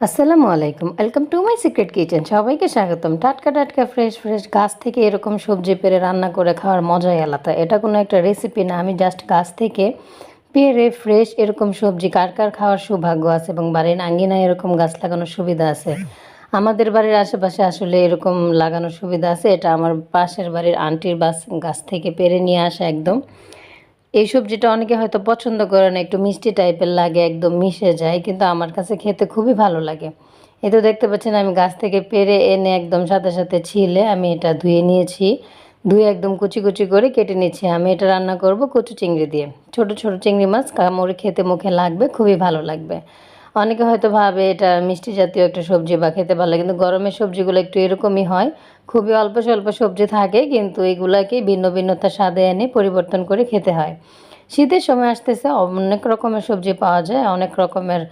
আসসালামু আলাইকুম। Welcome to my secret kitchen সবাইকে স্বাগতম। টাটকা টাটকা ফ্রেশ ফ্রেশ গাছ থেকে এরকম সবজি পেরে রান্না করে খাওয়ার মজাই আলাদা। এটা কোনো একটা রেসিপি না। আমি জাস্ট গাছ থেকে পেরে ফ্রেশ এরকম সবজি, কার কার খাওয়ার সৌভাগ্য আছে এবং বাড়ির আঙ্গিনায় এরকম গাছ লাগানোর সুবিধা আছে? আমাদের বাড়ির আশেপাশে আসলে এরকম লাগানোর সুবিধা আছে। এটা আমার পাশের বাড়ির আন্টির বাস গাছ থেকে পেরে নিয়ে আসা একদম। এই সবজিটা অনেকে হয়তো পছন্দ করে না, একটু মিষ্টি টাইপের লাগে, একদম মিশে যায়, কিন্তু আমার কাছে খেতে খুবই ভালো লাগে। এ তো দেখতে পাচ্ছেন, আমি গাছ থেকে পেরে এনে একদম সাথে সাথে ছিলে, আমি এটা ধুয়ে নিয়েছি। ধুয়ে একদম কুচি কুচি করে কেটে নিচ্ছি। আমি এটা রান্না করব কচু চিংড়ি দিয়ে। ছোট ছোট চিংড়ি মাছ, কামড়ে খেতে মুখে লাগবে, খুবই ভালো লাগবে। অনেকে হয়তো ভাবে এটা মিষ্টি জাতীয় একটা সবজি বা খেতে ভালো কিন্তু গরমের সবজিগুলো একটু এরকমই হয়। খুবই অল্প স্বল্প সবজি থাকে, কিন্তু এগুলাকে ভিন্ন ভিন্নতা স্বাদে এনে পরিবর্তন করে খেতে হয়। শীতের সময় আসতেছে, অনেক রকমের সবজি পাওয়া যায়, অনেক রকমের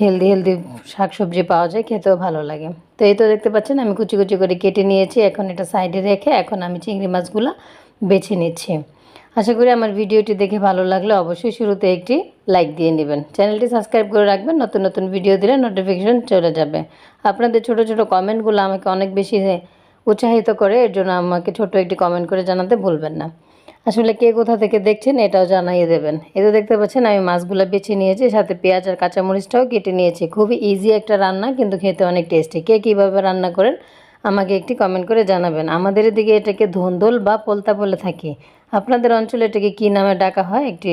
হেলদি হেলদি শাক সবজি পাওয়া যায়, খেতেও ভালো লাগে। তো এই তো দেখতে পাচ্ছেন, আমি কুচি কুচি করে কেটে নিয়েছি, এখন এটা সাইডে রেখে এখন আমি চিংড়ি মাছগুলো বেছে নিচ্ছি। আশা করি আমার ভিডিওটি দেখে ভালো লাগলে অবশ্যই শুরুতে একটি লাইক দিয়ে নেবেন। চ্যানেলটি সাবস্ক্রাইব করে রাখবেন, নতুন নতুন ভিডিও দিলে নোটিফিকেশন চলে যাবে। আপনাদের ছোট ছোট কমেন্টগুলো আমাকে অনেক বেশি উৎসাহিত করে, এর জন্য আমাকে ছোট একটি কমেন্ট করে জানাতে ভুলবেন না। আসলে কে কোথা থেকে দেখছেন এটাও জানাইয়ে দেবেন। এতে দেখতে পাচ্ছেন, আমি মাছগুলো বেছে নিয়েছি, সাথে পেঁয়াজ আর কাঁচামরিচটাও কেটে নিয়েছি। খুবই ইজি একটা রান্না, কিন্তু খেতে অনেক টেস্টি কে কীভাবে রান্না করেন, আমাকে একটি কমেন্ট করে জানাবেন। আমাদের এদিকে এটাকে ধন্দল বা পোলতা বলে থাকি। আপনাদের অঞ্চলে এটাকে কী নামে ডাকা হয়? একটি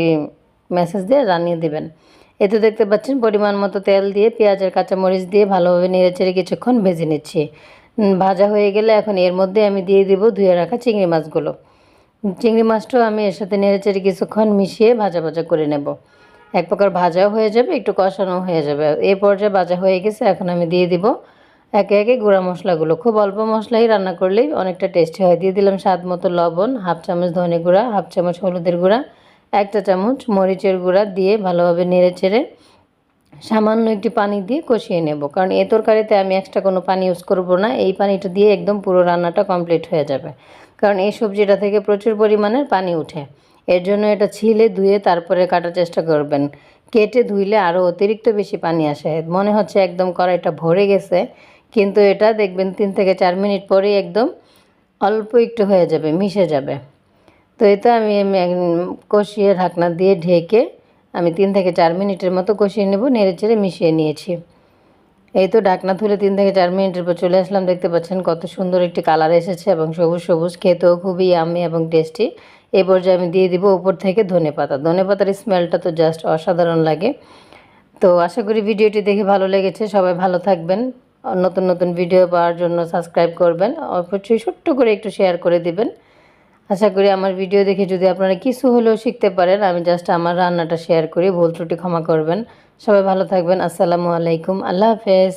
মেসেজ দিয়ে জানিয়ে দেবেন। এতে দেখতে পাচ্ছেন, পরিমাণ মতো তেল দিয়ে পেঁয়াজের কাঁচামরিচ দিয়ে ভালোভাবে নেড়ে চেড়ে কিছুক্ষণ ভেজে নিচ্ছি। ভাজা হয়ে গেলে এখন এর মধ্যে আমি দিয়ে দিব ধুয়ে রাখা চিংড়ি মাছগুলো। চিংড়ি মাছটাও আমি এর সাথে নেড়ে চেড়ে কিছুক্ষণ মিশিয়ে ভাজা ভাজা করে নেব। এক প্রকার ভাজাও হয়ে যাবে, একটু কষানো হয়ে যাবে। এই পর্যায়ে ভাজা হয়ে গেছে, এখন আমি দিয়ে দিব একে একে গুঁড়া মশলাগুলো, খুব অল্প মশলাই রান্না করলেই অনেকটা টেস্টি হয়। দিয়ে দিলাম স্বাদ মতো লবণ, হাফ চামচ ধনে গুঁড়া, হাফ চামচ হলুদের গুঁড়া, একটা চামচ মরিচের গুঁড়া দিয়ে ভালোভাবে নেড়ে চেড়ে সামান্য একটি পানি দিয়ে কষিয়ে নেব। কারণ এ তরকারিতে আমি এক্সট্রা কোনো পানি ইউজ করব না, এই পানিটা দিয়ে একদম পুরো রান্নাটা কমপ্লিট হয়ে যাবে। কারণ এই সবজিটা থেকে প্রচুর পরিমাণের পানি উঠে। এর জন্য এটা ছিলে, ধুয়ে তারপরে কাটার চেষ্টা করবেন। কেটে ধুইলে আরও অতিরিক্ত বেশি পানি আসে। মনে হচ্ছে একদম কড়াইটা ভরে গেছে। কিন্তু এটা দেখবেন তিন থেকে চার মিনিট পরেই একদম অল্প একটু হয়ে যাবে, মিশে যাবে। তো এটা আমি কষিয়ে ঢাকনা দিয়ে ঢেকে আমি তিন থেকে চার মিনিটের মতো কষিয়ে নেব, নেড়ে চেড়ে মিশিয়ে নিয়েছি। এই তো ঢাকনা তুলে তিন থেকে চার মিনিটের পর চলে আসলাম, দেখতে পাচ্ছেন কত সুন্দর একটি কালার এসেছে এবং সবুজ সবুজ, খেতেও খুবই আমি এবং টেস্টি এই পর্যায়ে আমি দিয়ে দিব উপর থেকে ধনে পাতা। ধনে পাতার স্মেলটা তো জাস্ট অসাধারণ লাগে। তো আশা করি ভিডিওটি দেখে ভালো লেগেছে, সবাই ভালো থাকবেন। নতুন নতুন ভিডিও পাওয়ার জন্য সাবস্ক্রাইব করবেন। অবশ্যই ছোট্ট করে একটু শেয়ার করে দিবেন। আশা করি আমার ভিডিও দেখে যদি আপনারা কিছু হলেও শিখতে পারেন, আমি জাস্ট আমার রান্নাটা শেয়ার করি ভুল ত্রুটি ক্ষমা করবেন। সবাই ভালো থাকবেন। আসসালামু আলাইকুম। আল্লাহ হাফেজ।